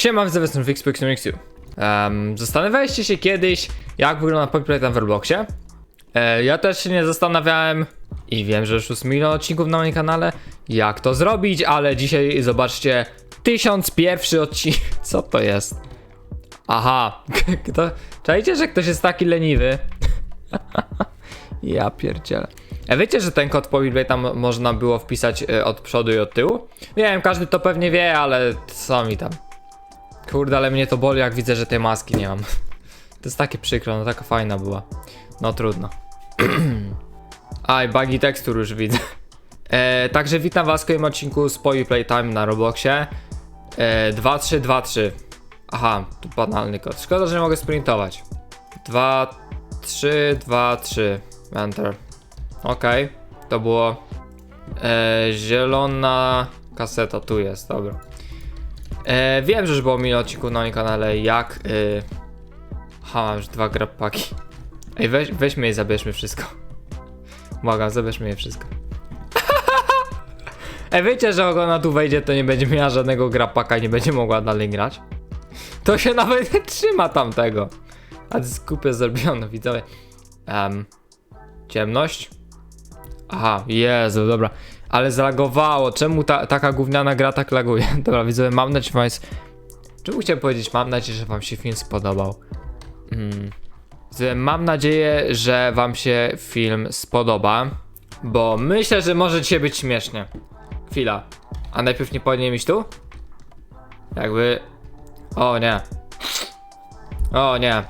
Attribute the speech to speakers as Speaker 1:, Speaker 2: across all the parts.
Speaker 1: Siema, widzę was w Xbox Mixu. Um, zastanawialiście się kiedyś, jak wygląda Populate w Robloxie? E, ja też się nie zastanawiałem i wiem, że już 8 milion odcinków na moim kanale, jak to zrobić, ale dzisiaj zobaczcie 1001 odcinek. Co to jest? Aha, kto... Czajcie, że ktoś jest taki leniwy? ja pierdzielę. E, wiecie, że ten kod Populate tam można było wpisać e, od przodu i od tyłu? Wiem, każdy to pewnie wie, ale co mi tam. Kurde, ale mnie to boli, jak widzę, że tej maski nie mam. To jest takie przykro, no taka fajna była. No trudno. Aj, bugi tekstur już widzę. E, także witam was w kolejnym odcinku z Poi Playtime na Robloxie. E, 2323. Aha, tu banalny kod. Szkoda, że nie mogę sprintować. 2, 3, 2, 3. Enter. Okej, to było. E, zielona kaseta, tu jest, dobra. E, wiem, że już było milion odcinków na moim kanale, jak... Y... Ha, mam już dwa grappaki. Ej, weź, weźmy je zabierzmy wszystko. Błagam, zabierzmy je wszystko. Ej, wiecie, że jak ona tu wejdzie, to nie będzie miała żadnego grappaka i nie będzie mogła dalej grać? To się nawet nie trzyma tamtego. A głupio zrobione, widzowie. Um, ciemność? Aha, Jezu, dobra. Ale zalagowało. Czemu ta, taka gówniana gra tak laguje? Dobra, widzowie, mam nadzieję, że wam jest... Czemu chciałem powiedzieć? Mam nadzieję, że wam się film spodobał. Mm. Widzowie, Mam nadzieję, że wam się film spodoba, bo myślę, że może dzisiaj być śmiesznie. Chwila. A najpierw nie powinien iść tu? Jakby... O nie. O nie.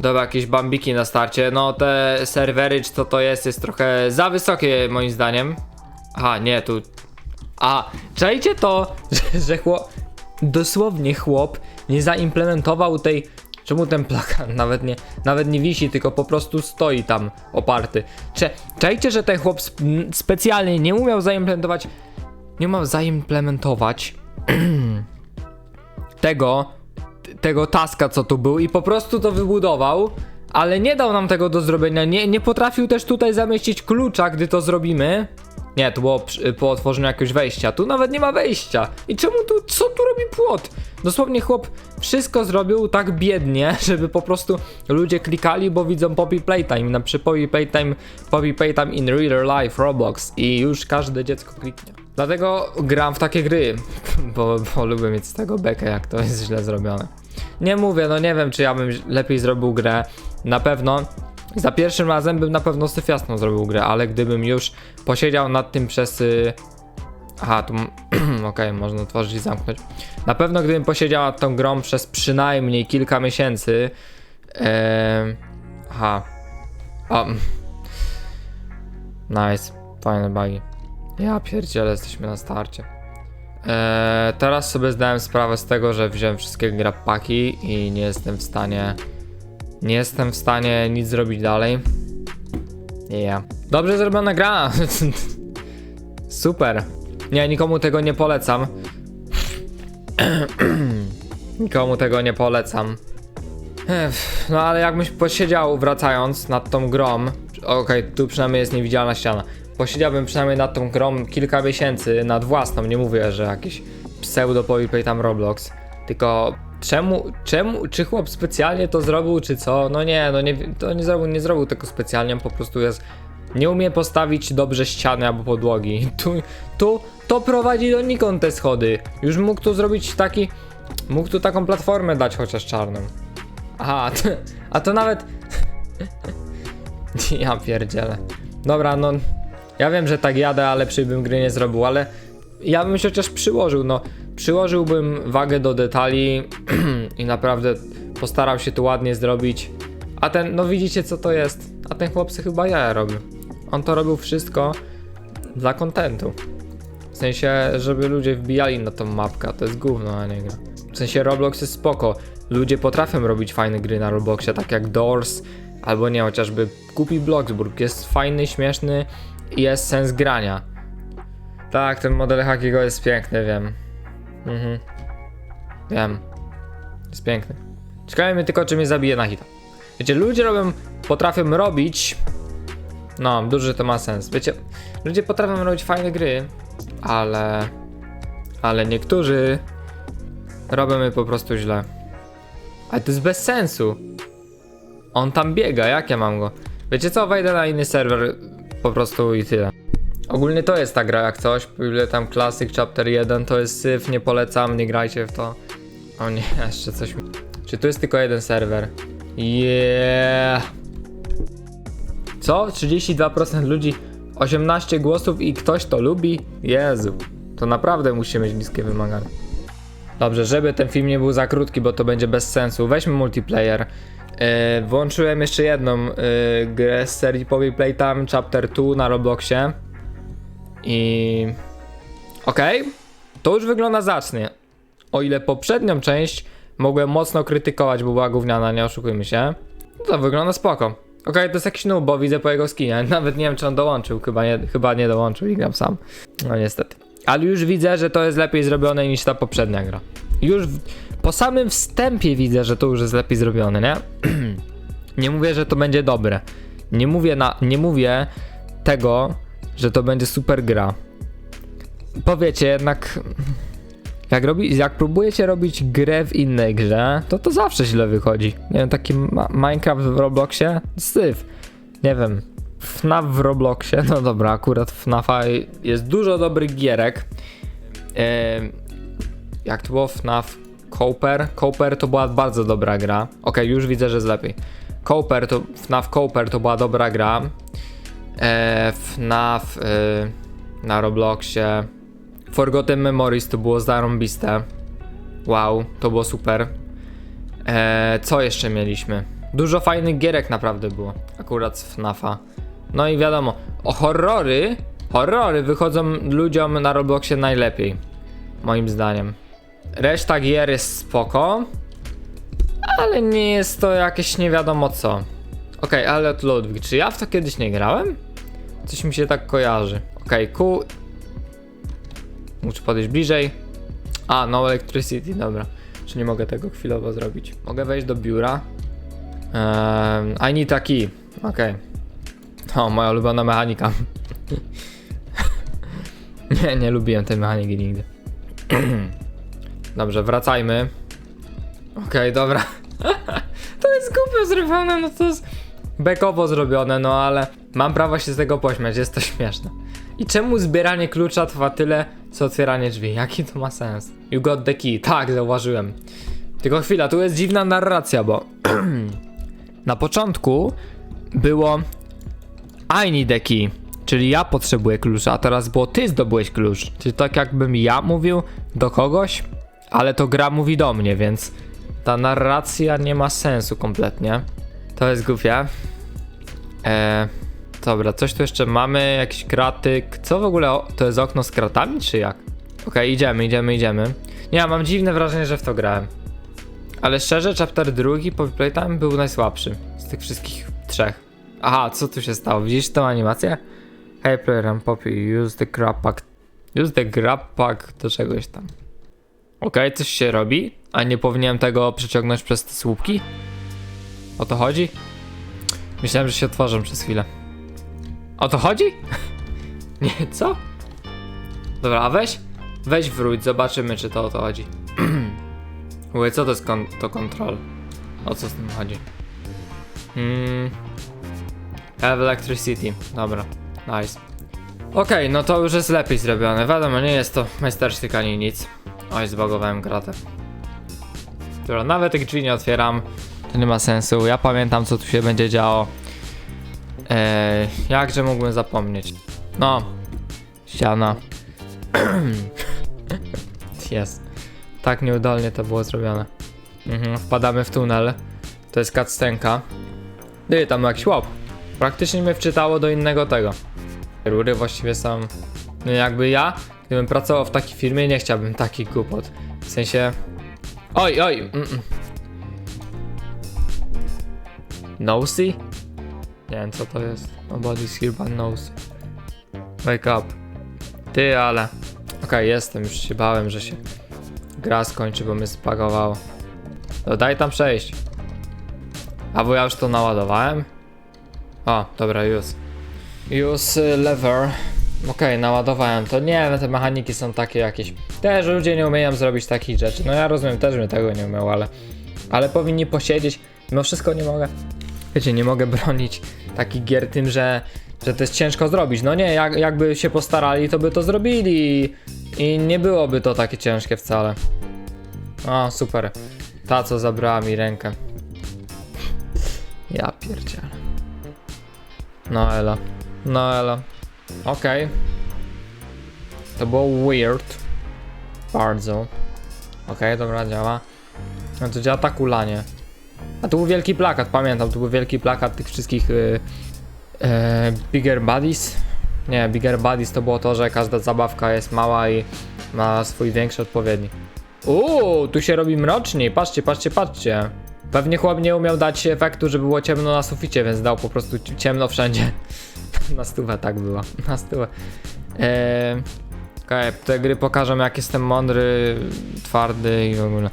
Speaker 1: Dobra, jakieś bambiki na starcie. No te serwery, czy to to jest, jest trochę za wysokie moim zdaniem. Aha, nie, tu... A, czajcie to, że, że chłop... Dosłownie chłop nie zaimplementował tej... Czemu ten plakat nawet nie, nawet nie wisi, tylko po prostu stoi tam oparty. Cze, czajcie, że ten chłop sp specjalnie nie umiał zaimplementować... Nie umiał zaimplementować... tego... Tego taska, co tu był i po prostu to wybudował, ale nie dał nam tego do zrobienia. Nie, nie potrafił też tutaj zamieścić klucza, gdy to zrobimy. Nie, to było przy- po otworzeniu jakiegoś wejścia. Tu nawet nie ma wejścia. I czemu tu, co tu robi płot? Dosłownie chłop wszystko zrobił tak biednie, żeby po prostu ludzie klikali, bo widzą Poppy Playtime. Na przy Poppy Playtime, Poppy Playtime in real life Roblox i już każde dziecko kliknie. Dlatego gram w takie gry, bo, bo lubię mieć z tego bekę, jak to jest źle zrobione. Nie mówię, no nie wiem, czy ja bym lepiej zrobił grę. Na pewno za pierwszym razem bym na pewno syfiasną zrobił grę, ale gdybym już posiedział nad tym przez. y, Aha, tu. Okej, można otworzyć i zamknąć. Na pewno gdybym posiedział nad tą grą przez przynajmniej kilka miesięcy. em, Aha. O. Nice. Fajne bugi. Ja pierdzielę, jesteśmy na starcie. Eee, teraz sobie zdałem sprawę z tego, że wziąłem wszystkie grappaki i nie jestem w stanie. Nie jestem w stanie nic zrobić dalej. Yeah. Dobrze zrobiona gra. Super. Nie, nikomu tego nie polecam. nikomu tego nie polecam. No ale jakbyś posiedział wracając nad tą grą. Okej, tu przynajmniej jest niewidzialna ściana. Posiedziałbym przynajmniej nad tą grą kilka miesięcy nad własną. Nie mówię, że jakiś pseudo tam Roblox. Tylko czemu, czemu, czy chłop specjalnie to zrobił, czy co? No nie, no nie, to nie zrobił, nie zrobił tego specjalnie, po prostu jest. Nie umie postawić dobrze ściany albo podłogi. Tu, tu, to prowadzi donikąd te schody. Już mógł tu zrobić taki, mógł tu taką platformę dać chociaż czarną. Aha, a to nawet. ja pierdzielę. Dobra, no. Ja wiem, że tak jadę, a lepszej bym gry nie zrobił, ale ja bym się chociaż przyłożył, no. Przyłożyłbym wagę do detali i naprawdę postarał się to ładnie zrobić. A ten, no widzicie co to jest? A ten chłopcy chyba jaja robił. On to robił wszystko dla kontentu. W sensie, żeby ludzie wbijali na tą mapkę, to jest gówno, a nie gra. W sensie Roblox jest spoko. Ludzie potrafią robić fajne gry na Robloxie, tak jak Doors, albo nie, chociażby Kupi Bloxburg. Jest fajny, śmieszny i jest sens grania. Tak, ten model Hakiego jest piękny, wiem. Mhm. Wiem. Jest piękny. Mnie tylko, czy mnie zabije na hita. Wiecie, ludzie robią, potrafią robić. No, duży to ma sens. Wiecie, ludzie potrafią robić fajne gry, ale. Ale niektórzy robimy po prostu źle. Ale to jest bez sensu. On tam biega, jak ja mam go? Wiecie co, wejdę na inny serwer po prostu i tyle. Ogólnie to jest ta gra jak coś, ile tam Classic Chapter 1 to jest syf, nie polecam, nie grajcie w to. O nie, jeszcze coś. Czy tu jest tylko jeden serwer? Yeah. Co? 32% ludzi, 18 głosów i ktoś to lubi? Jezu, to naprawdę musi mieć niskie wymagania. Dobrze, żeby ten film nie był za krótki, bo to będzie bez sensu, weźmy multiplayer. Yy, włączyłem jeszcze jedną yy, grę z serii Poppy Playtime Chapter 2 na Robloxie. I... Okej, to już wygląda zacnie. O ile poprzednią część mogłem mocno krytykować, bo była gówniana, nie oszukujmy się. No to wygląda spoko. Okej, to jest jakiś noob, bo widzę po jego skinie. Nawet nie wiem, czy on dołączył. Chyba nie, chyba nie dołączył i gram sam. No niestety. Ale już widzę, że to jest lepiej zrobione niż ta poprzednia gra. Już w, po samym wstępie widzę, że to już jest lepiej zrobione, nie? nie mówię, że to będzie dobre. Nie mówię, na, nie mówię tego, że to będzie super gra. Powiecie jednak, jak, robi, jak próbujecie robić grę w innej grze, to to zawsze źle wychodzi. Nie wiem, taki ma Minecraft w Robloxie? Syf. Nie wiem. FNAF w Robloxie, no dobra, akurat FNAFa jest dużo dobrych gierek. Jak to było? FNAF Cooper? Cooper to była bardzo dobra gra. Okej, już widzę, że jest lepiej. Cooper to, FNAF Cooper to była dobra gra. E, FNAF y, na Robloxie. Forgotten Memories to było zarąbiste. Wow, to było super. E, co jeszcze mieliśmy? Dużo fajnych gierek naprawdę było. Akurat z FNAFa. No i wiadomo, o horrory, horrory wychodzą ludziom na Robloxie najlepiej. Moim zdaniem. Reszta gier jest spoko, ale nie jest to jakieś nie wiadomo co. Okej, ale od Ludwig, czy ja w to kiedyś nie grałem? Coś mi się tak kojarzy. Okej, Q. Muszę podejść bliżej. A, no electricity, dobra. Czy nie mogę tego chwilowo zrobić? Mogę wejść do biura. Um, I need a key. Okej. O, moja ulubiona mechanika. nie, nie lubiłem tej mechaniki nigdy. Dobrze, wracajmy. Okej, dobra. to jest głupio zrobione, no to jest bekowo zrobione, no ale mam prawo się z tego pośmiać, jest to śmieszne. I czemu zbieranie klucza trwa tyle, co otwieranie drzwi? Jaki to ma sens? You got the key. Tak, zauważyłem. Tylko chwila, tu jest dziwna narracja, bo na początku było I need a key, czyli ja potrzebuję klucza, a teraz było ty zdobyłeś klucz. Czyli tak jakbym ja mówił do kogoś, ale to gra mówi do mnie, więc ta narracja nie ma sensu kompletnie. To jest głupie. Eee, dobra, coś tu jeszcze mamy, jakiś kratyk. Co w ogóle, o, to jest okno z kratami, czy jak? Okej, idziemy, idziemy, idziemy. Nie, mam dziwne wrażenie, że w to grałem. Ale szczerze, chapter drugi po Playtime był najsłabszy z tych wszystkich trzech. Aha, co tu się stało? Widzisz tę animację? Hey player, I'm Poppy, use the grab pack. Use the grab pack do czegoś tam. Okej, coś się robi, a nie powinienem tego przeciągnąć przez te słupki? O to chodzi? Myślałem, że się otworzą przez chwilę. O to chodzi? nie, co? Dobra, a weź, weź wróć, zobaczymy czy to o to chodzi. Mówię, co to jest kon to control? O co z tym chodzi? Hmm. Have electricity. Dobra, nice. Okej, no to już jest lepiej zrobione. Wiadomo, nie jest to majstersztyk ani nic. Oj, zbagowałem kratę. Dobra, nawet tych drzwi nie otwieram. To nie ma sensu. Ja pamiętam, co tu się będzie działo. Eee, jakże mógłbym zapomnieć? No, ściana. jest. Tak nieudolnie to było zrobione. Mhm, wpadamy w tunel. To jest cutscenka. Ty, tam jakiś łop. Praktycznie mnie wczytało do innego tego. Rury właściwie są... No jakby ja, gdybym pracował w takiej firmie, nie chciałbym takich głupot. W sensie... Oj, oj! Mm -mm. Nosy? Nie wiem co to jest. Nobody's here but nosy. Wake up. Ty, ale... Okej, jestem, już się bałem, że się gra skończy, bo mnie spagowało. No daj tam przejść. A bo ja już to naładowałem? O, dobra, use. Use y, lever. Okej, naładowałem to. Nie wiem, te mechaniki są takie jakieś. Też ludzie nie umieją zrobić takich rzeczy. No ja rozumiem, też bym tego nie umiał, ale. Ale powinni posiedzieć. Mimo wszystko nie mogę. Wiecie, nie mogę bronić takich gier tym, że, że to jest ciężko zrobić. No nie, jak, jakby się postarali, to by to zrobili. I nie byłoby to takie ciężkie wcale. O, super. Ta, co zabrała mi rękę. Ja pierdzielę. No elo. No elo. Okej. To było weird. Bardzo. Okej, dobra, działa. No to działa tak ulanie. A był wielki plakat, pamiętam, tu był wielki plakat tych wszystkich y, y, Bigger Buddies. Nie, Bigger Buddies to było to, że każda zabawka jest mała i ma swój większy odpowiednik. Uuu, tu się robi mroczniej, patrzcie, patrzcie, patrzcie. Pewnie chłop nie umiał dać efektu, żeby było ciemno na suficie, więc dał po prostu ci- ciemno wszędzie. na stówę tak było, na stówę. Eee, Okej, te gry pokażą jak jestem mądry, twardy i w ogóle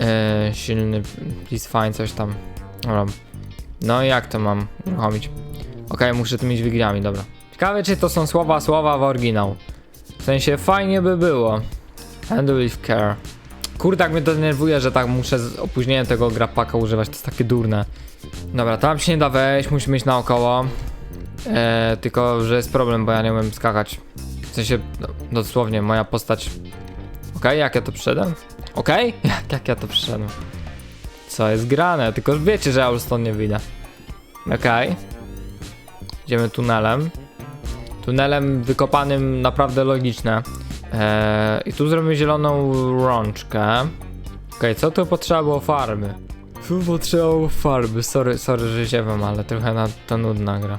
Speaker 1: eee, silny, please find coś tam. Dobra. No i jak to mam uruchomić? Okej, muszę tymi dźwigniami, dobra. Ciekawe czy to są słowa, słowa w oryginał. W sensie fajnie by było. Handle with care. Kurde, jak mnie to denerwuje, że tak muszę z opóźnieniem tego grapaka używać, to jest takie durne. Dobra, tam się nie da wejść, musimy iść naokoło. Eee, tylko, że jest problem, bo ja nie umiem skakać. W sensie, no, dosłownie, moja postać... Okej, jak ja to przyszedłem? Okej? Jak, jak ja to przyszedłem? Co jest grane? Tylko wiecie, że ja już stąd nie wyjdę. Okej. Idziemy tunelem. Tunelem wykopanym naprawdę logiczne. Eee, I tu zrobimy zieloną rączkę. Okej, co tu potrzeba było farby? Tu potrzeba było farby. Sorry, sorry, że ziewam, ale trochę na, to nudna gra.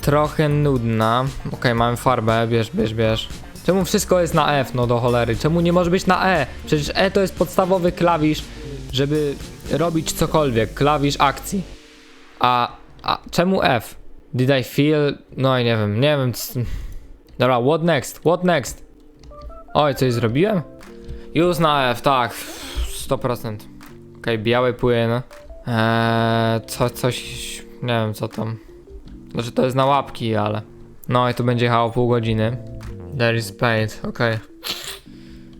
Speaker 1: Trochę nudna. Okej, mamy farbę, bierz, bierz, bierz. Czemu wszystko jest na F, no do cholery? Czemu nie może być na E? Przecież E to jest podstawowy klawisz, żeby robić cokolwiek. Klawisz akcji. A, a czemu F? Did I feel? No i nie wiem, nie wiem. Dobra, what next? What next? Oj, coś zrobiłem? Już na F, tak. 100%. Okej, biały płyn. Eee, co, coś... Nie wiem, co tam. Znaczy, to jest na łapki, ale... No i tu będzie jechało pół godziny. There is paint, okej.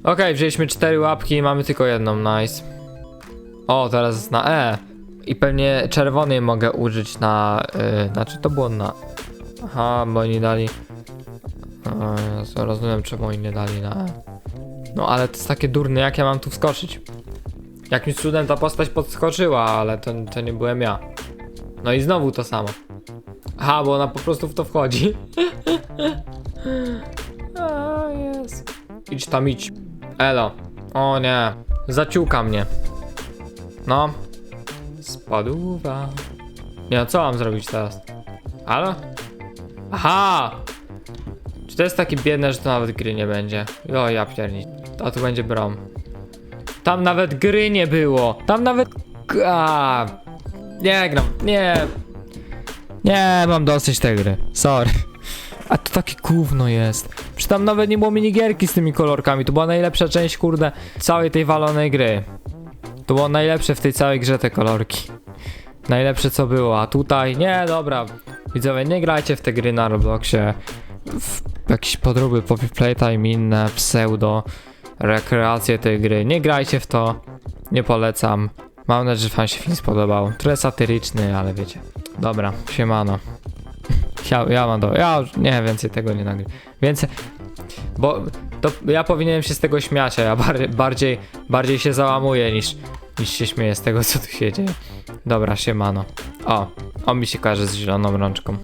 Speaker 1: Okej, wzięliśmy cztery łapki i mamy tylko jedną, nice. O, teraz jest na E. I pewnie czerwony mogę użyć na... Yy, znaczy, to było na... Aha, bo oni dali... Jezu, rozumiem czemu oni nie dali na E. No ale to jest takie durne, jak ja mam tu wskoczyć? Jakimś cudem ta postać podskoczyła, ale to, to nie byłem ja. No i znowu to samo. Aha, bo ona po prostu w to wchodzi. Idź tam, idź. Elo. O nie. Zaciuka mnie. No. Spadła. Nie, no co mam zrobić teraz? Halo? Aha! Czy to jest takie biedne, że to nawet gry nie będzie? O, ja pierni. A tu będzie brom. Tam nawet gry nie było. Tam nawet... A, nie gram. Nie. Nie, mam dosyć tej gry. Sorry. A to takie gówno jest. Przecież tam nawet nie było minigierki z tymi kolorkami. To była najlepsza część, kurde, całej tej walonej gry. To było najlepsze w tej całej grze te kolorki. Najlepsze co było, a tutaj nie, dobra. Widzowie, nie grajcie w te gry na Robloxie. W jakieś podróby Poppy Playtime inne pseudo rekreacje tej gry. Nie grajcie w to. Nie polecam. Mam nadzieję, że wam się film spodobał. Trochę satyryczny, ale wiecie. Dobra, siemano. Ja, ja mam do. Ja już nie więcej tego nie nagrywam. Więcej. Bo to ja powinienem się z tego śmiać, a ja bar, bardziej, bardziej się załamuję niż, niż się śmieję z tego, co tu się dzieje. Dobra, siemano. O, on mi się każe z zieloną rączką.